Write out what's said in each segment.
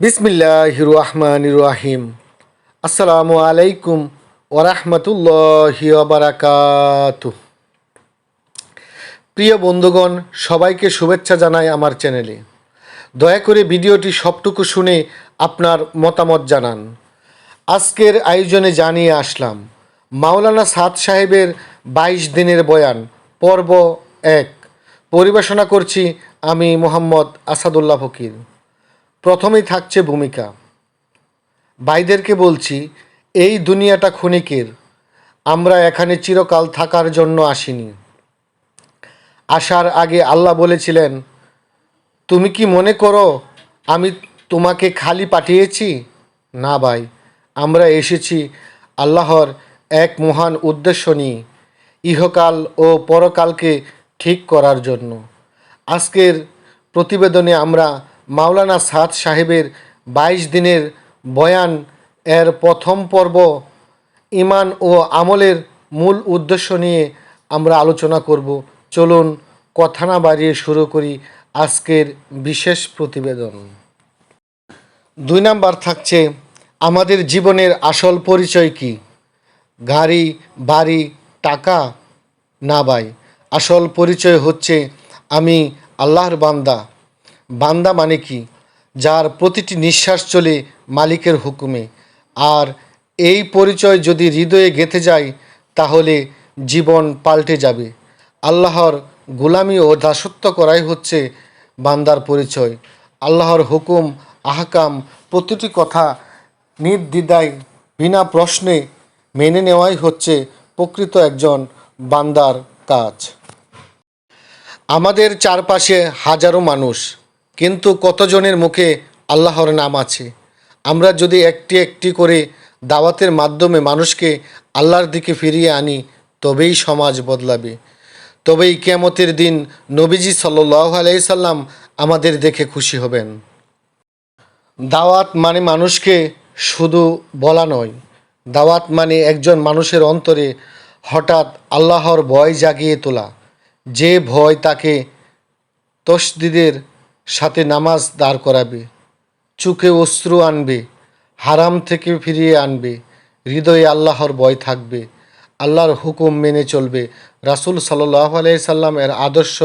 বিসমিল্লাহ রহমান রাহিম। আসসালামু আলাইকুম ওরহমতুল্লাহি বারাকাতু প্রিয় বন্ধুগণ, সবাইকে শুভেচ্ছা জানাই আমার চ্যানেলে। দয়া করে ভিডিওটি সবটুকু শুনে আপনার মতামত জানান। আজকের আয়োজনে জানিয়ে আসলাম, মাওলানা সাদ সাহেবের বাইশ দিনের বয়ান, পর্ব এক। পরিবেশনা করছি আমি মোহাম্মদ আসাদুল্লাহ ফকির। প্রথমেই থাকছে ভূমিকা। ভাইদেরকে বলছি, এই দুনিয়াটা ক্ষণিকের, আমরা এখানে চিরকাল থাকার জন্য আসিনি। আসার আগে আল্লাহ বলেছিলেন, তুমি কি মনে করো, আমি তোমাকে খালি পাঠিয়েছি? না ভাই, আমরা এসেছি আল্লাহর এক মহান উদ্দেশ্য নিয়ে, ইহকাল ও পরকালকে ঠিক করার জন্য। আজকের প্রতিবেদনে আমরা মাওলানা সাদ সাহেবের বাইশ দিনের বয়ান এর প্রথম পর্ব ইমান ও আমলের মূল উদ্দেশ্য নিয়ে আমরা আলোচনা করব। চলুন, কথা না বাড়িয়ে শুরু করি আজকের বিশেষ প্রতিবেদন। দুই নাম্বার থাকছে, আমাদের জীবনের আসল পরিচয় কি? গাড়ি, বাড়ি, টাকা না বাই? আসল পরিচয় হচ্ছে আমি আল্লাহর বান্দা। বান্দা মানে কি? যার প্রতিটি নিঃশ্বাস চলে মালিকের হুকুমে। আর এই পরিচয় যদি হৃদয়ে গেঁথে যায়, তাহলে জীবন পাল্টে যাবে। আল্লাহর গোলামি ও দাসত্ব করাই হচ্ছে বান্দার পরিচয়। আল্লাহর হুকুম, আহকাম প্রতিটি কথা নির্দ্বিধায়, বিনা প্রশ্নে মেনে নেওয়াই হচ্ছে প্রকৃত একজন বান্দার কাজ। আমাদের চারপাশে হাজারো মানুষ। কিন্তু কতজনের মুখে আল্লাহর নাম আছে? আমরা যদি একটি একটি করে দাওয়াতের মাধ্যমে মানুষকে আল্লাহর দিকে ফিরিয়ে আনি, তবেই সমাজ বদলাবে। তবেই কেমতের দিন নবীজি সাল্লাহ আলাইসাল্লাম আমাদের দেখে খুশি হবেন। দাওয়াত মানে মানুষকে শুধু বলা নয়। দাওয়াত মানে একজন মানুষের অন্তরে হঠাৎ আল্লাহর ভয় জাগিয়ে তোলা। যে ভয় তাকে তসদিদের সাথে নামাজ দাঁড় করাবে চোখে অশ্রু আনবে, হারাম থেকে ফিরিয়ে আনবে, হৃদয়ে আল্লাহর ভয় থাকবে, আল্লাহর হুকুম মেনে চলবে। রাসুল সাল্লাহ আলাইসাল্লাম এর আদর্শ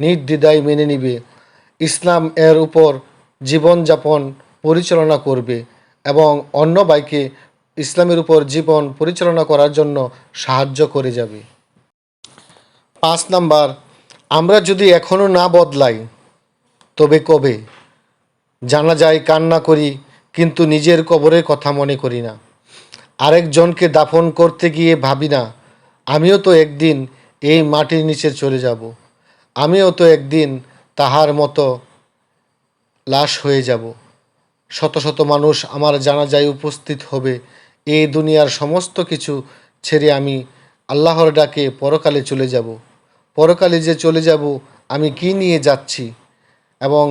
নির্দ্বিধায় মেনে নিবে। ইসলাম এর উপর জীবনযাপন পরিচালনা করবে এবং অন্য বাইকে ইসলামের উপর জীবন পরিচালনা করার জন্য সাহায্য করে যাবে। পাঁচ নাম্বার, আমরা যদি এখনও না বদলাই তবে কবে? জানা যায় কান্না করি, কিন্তু নিজের কবরের কথা মনে করি না। আরেকজনকে দাফন করতে গিয়ে ভাবি না, আমিও তো একদিন এই মাটির নিচে চলে যাব। আমিও তো একদিন তাহার মতো লাশ হয়ে যাব। শত শত মানুষ আমার জানাজায় উপস্থিত হবে। এই দুনিয়ার সমস্ত কিছু ছেড়ে আমি আল্লাহর ডাকে পরকালে চলে যাব। পরকালে যে চলে যাব, আমি কি নিয়ে যাচ্ছি? এবং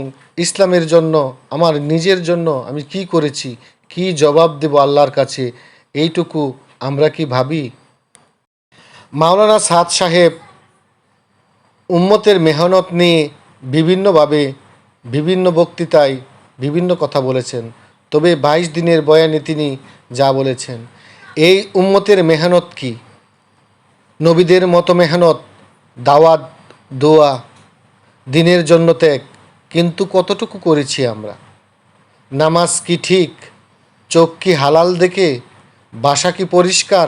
ইসলামের জন্য, আমার নিজের জন্য আমি কি করেছি, কি জবাব দেব আল্লাহর কাছে, এইটুকু আমরা কি ভাবি? মাওলানা সাদ সাহেব উম্মতের মেহনত নিয়ে বিভিন্নভাবে, বিভিন্ন বক্তৃতায় বিভিন্ন কথা বলেছেন। তবে বাইশ দিনের বয়ানে তিনি যা বলেছেন, এই উম্মতের মেহনত কি? নবীদের মতো মেহনত, দাওয়াত, দোয়া, দিনের জন্য ত্যাগ কিন্তু কতটুকু করেছি আমরা? নামাজ কি ঠিক? চোখ কি হালাল দেখে? বাসা কি পরিষ্কার?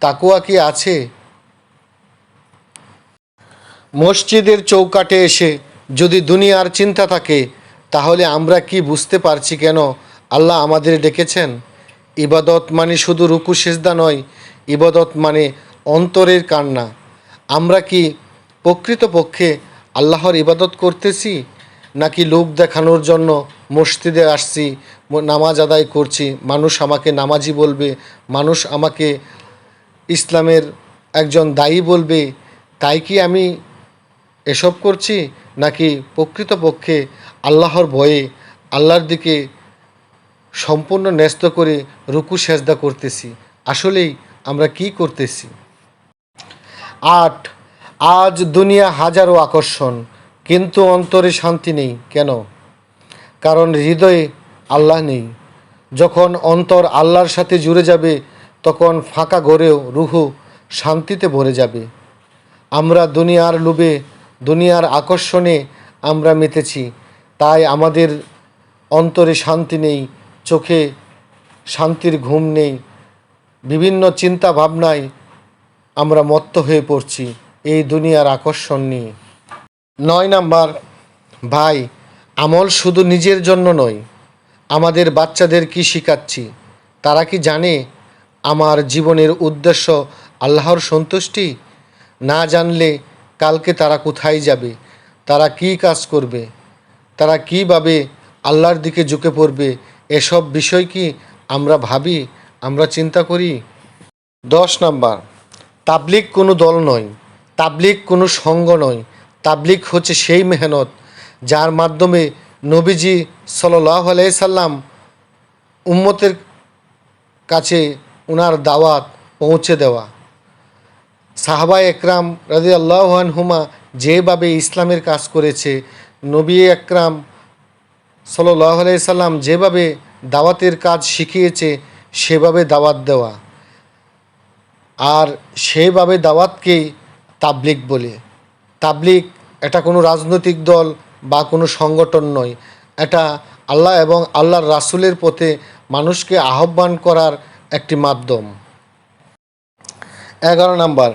তাকুয়া কি আছে? মসজিদের চৌকাটে এসে যদি দুনিয়ার চিন্তা থাকে, তাহলে আমরা কি বুঝতে পারছি কেন আল্লাহ আমাদের ডেকেছেন? ইবাদত মানে শুধু রুকু, সেজদা নয়, ইবাদত মানে অন্তরের কান্না। আমরা কি প্রকৃতপক্ষে আল্লাহর ইবাদত করতেছি? নাকি লোক দেখানোর জন্য মসজিদে আসছি নামাজ আদায় করছি, মানুষ আমাকে নামাজি বলবে, মানুষ আমাকে ইসলামের একজন দায়ী বলবে, তাই কি আমি এসব করছি? নাকি প্রকৃতপক্ষে আল্লাহর ভয়ে আল্লাহর দিকে সম্পূর্ণ ন্যস্ত করে রুকু সেজদা করতেছি? আসলেই আমরা কি করতেছি? আট, আজ দুনিয়া হাজারো আকর্ষণ। কিন্তু অন্তরে শান্তি নেই। কেন? কারণ হৃদয়ে আল্লাহ নেই। যখন অন্তর আল্লাহর সাথে জুড়ে যাবে, তখন ফাঁকা ঘরেও রুহু শান্তিতে ভরে যাবে। আমরা দুনিয়ার লোভে, দুনিয়ার আকর্ষণে আমরা মেতেছি। তাই আমাদের অন্তরে শান্তি নেই, চোখে শান্তির ঘুম নেই। বিভিন্ন চিন্তা ভাবনায় আমরা মত্ত হয়ে পড়ছি এই দুনিয়ার আকর্ষণ নিয়ে। নয় নাম্বার, ভাই, আমল শুধু নিজের জন্য নয়, আমাদের বাচ্চাদের কি শিখাচ্ছি? তারা কি জানে আমার জীবনের উদ্দেশ্য আল্লাহর সন্তুষ্টি? না জানলে কালকে তারা কোথায় যাবে? তারা কি কাজ করবে? তারা কীভাবে আল্লাহর দিকে ঝুঁকে পড়বে? এসব বিষয় কি আমরা ভাবি, আমরা চিন্তা করি? দশ নাম্বার তাবলিক কোনো দল নয় তাবলিক কোনো সঙ্গ নয়। তাবলিক হচ্ছে সেই মেহনত যার মাধ্যমে নবীজি সাল্লাহ সাল্লাম উম্মতের কাছে ওনার দাওয়াত পৌঁছে দেওয়া। সাহাবা একরাম রাজি আল্লাহানহুমা যেভাবে ইসলামের কাজ করেছে, নবী একরাম সাল্লাহ সাল্লাম যেভাবে দাওয়াতের কাজ শিখিয়েছে, সেভাবে দাওয়াত দেওয়া। আর সেইভাবে দাওয়াতকেই তাবলিক বলে। তাবলিক এটা কোনো রাজনৈতিক দল বা কোনো সংগঠন নয়। এটা আল্লাহ এবং আল্লাহর রাসুলের পথে মানুষকে আহ্বান করার একটি মাধ্যম। এগারো নাম্বার,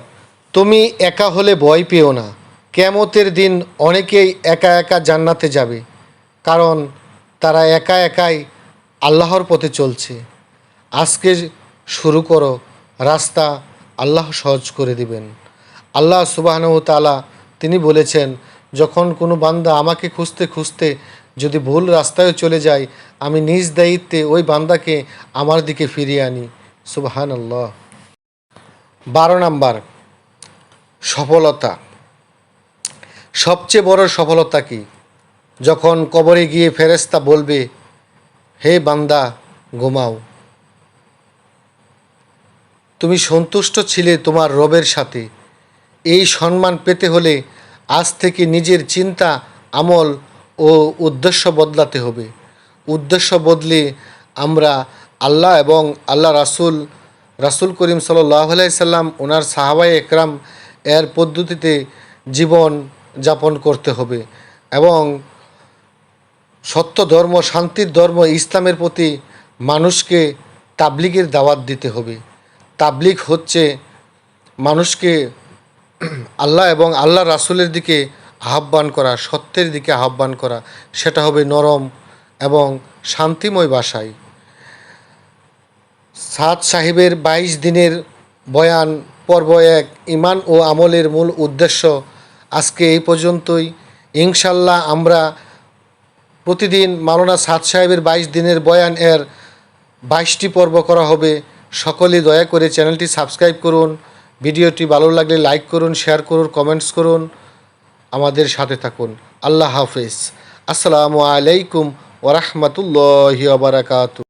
তুমি একা হলে ভয় পেও না। কেমতের দিন অনেকেই একা একা জান্নাতে যাবে, কারণ তারা একা একাই আল্লাহর পথে চলছে। আজকে শুরু করো, রাস্তা আল্লাহ সহজ করে দিবেন। আল্লাহ সুবাহনু তালা তিনি বলেছেন, যখন কোনো বান্দা আমাকে খুঁজতে খুঁজতে যদি ভুল রাস্তায় চলে যায়, আমি নিজ দায়িত্বে ওই বান্দাকে আমার দিকে ফিরিয়ে আনি। সুবাহান আল্লাহ বারো নাম্বার, সফলতা। সবচেয়ে বড় সফলতা কি? যখন কবরে গিয়ে ফেরেস্তা বলবে, হে বান্দা, ঘুমাও। তুমি সন্তুষ্ট ছিলে তোমার রবের সাথে। এই সম্মান পেতে হলে আজ থেকে নিজের চিন্তা, আমল ও উদ্দেশ্য বদলাতে হবে। উদ্দেশ্য বদলে আমরা আল্লাহ এবং আল্লাহ রাসুল রাসুল করিম সাল্লাহ সাল্লাম, ওনার সাহাবাই একরাম এর পদ্ধতিতে জীবন যাপন করতে হবে এবং সত্য ধর্ম, শান্তির ধর্ম, ইসলামের প্রতি মানুষকে তাবলিগের দাওয়াত দিতে হবে। তাবলিগ হচ্ছে মানুষকে আল্লাহ এবং আল্লাহ রাসুলের দিকে আহ্বান করা, সত্যের দিকে আহ্বান করা, সেটা হবে নরম এবং শান্তিময় ভাষায় সাদ সাহেবের বাইশ দিনের বয়ান, পর্ব এক ইমান ও আমলের মূল উদ্দেশ্য আজকে এই পর্যন্তই। ইনশাল্লাহ আমরা প্রতিদিন মাওলানা সাদ সাহেবের বাইশ দিনের বয়ান এর বাইশটি পর্ব করা হবে। সকলে দয়া করে চ্যানেলটি সাবস্ক্রাইব করুন। ভিডিওটি ভালো লাগলে লাইক করুন শেয়ার করুন কমেন্টস করুন। আমাদের সাথে থাকুন। আল্লাহ হাফিজ। আসসালামু আলাইকুম ওরহমতুল্লাহ বারাকাতু।